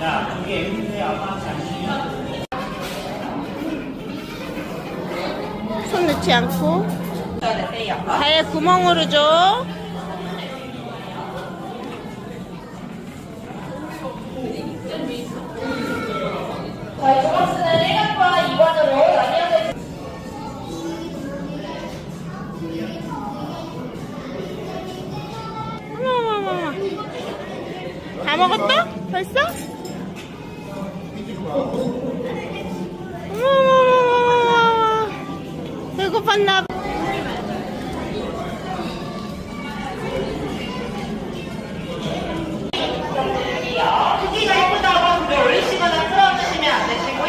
야, 그게 애기인데 아빠한테 안 시키냐? 손 넣지 않고 아예 구멍으로 줘. 저희 조각스는 1학과 2반으로 나뉘어져 있습니다. 어머 어머 어머. 다 먹었다? 벌써? 어머. 배고팠나 봐.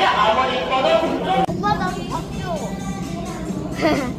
아무리 꺼도 공중 오빠 밥 줘.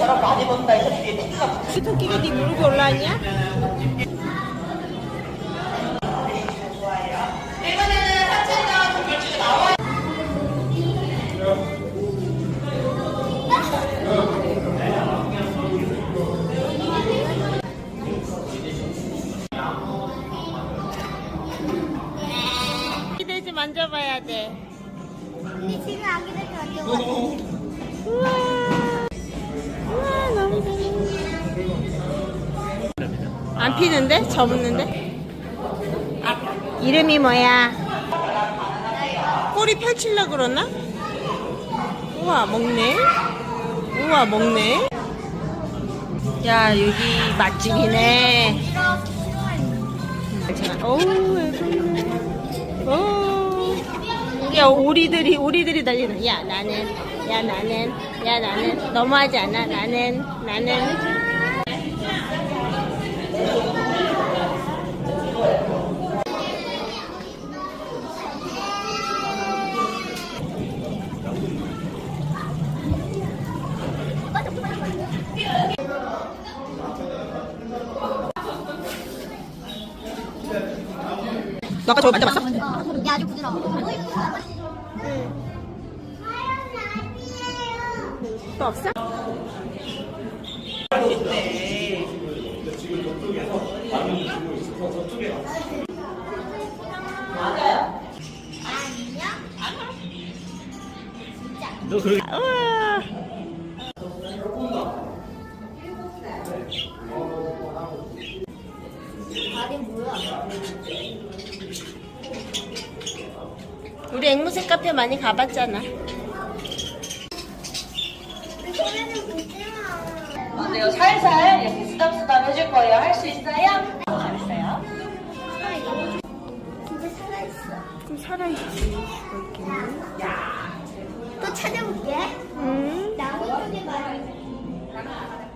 돼지처럼 많이 본다 해서 뒤에 티가 이 토끼가 네 무릎에 올라왔냐? 이번에는 사진과 동물 중에 나와 아기돼지 만져봐야 돼. 우리 지금 아기들 만져봐. 우와. 우와 안 피는데? 접었는데? 아, 이름이 뭐야? 꼬리 펼칠라 그러나? 우와 먹네. 우와 먹네. 야 여기 맛집이네. 어우. 야 오리들이 오리들이 달리는. 야 나는 야 나는 야 나는 너무하지 않아 나는 나는. 너가 저거 만져봤어? 야, 아주 부드러워. 또 없어? 너 그렇게. 우와. 아니, 뭐야. 우리 앵무새 카페 많이 가봤잖아. 어때요? 살살 이렇게 쓰담쓰담 해줄 거예요. 할 수 있어요? 살아있지. 또 찾아볼게. 응. 나무 쪽에 말해.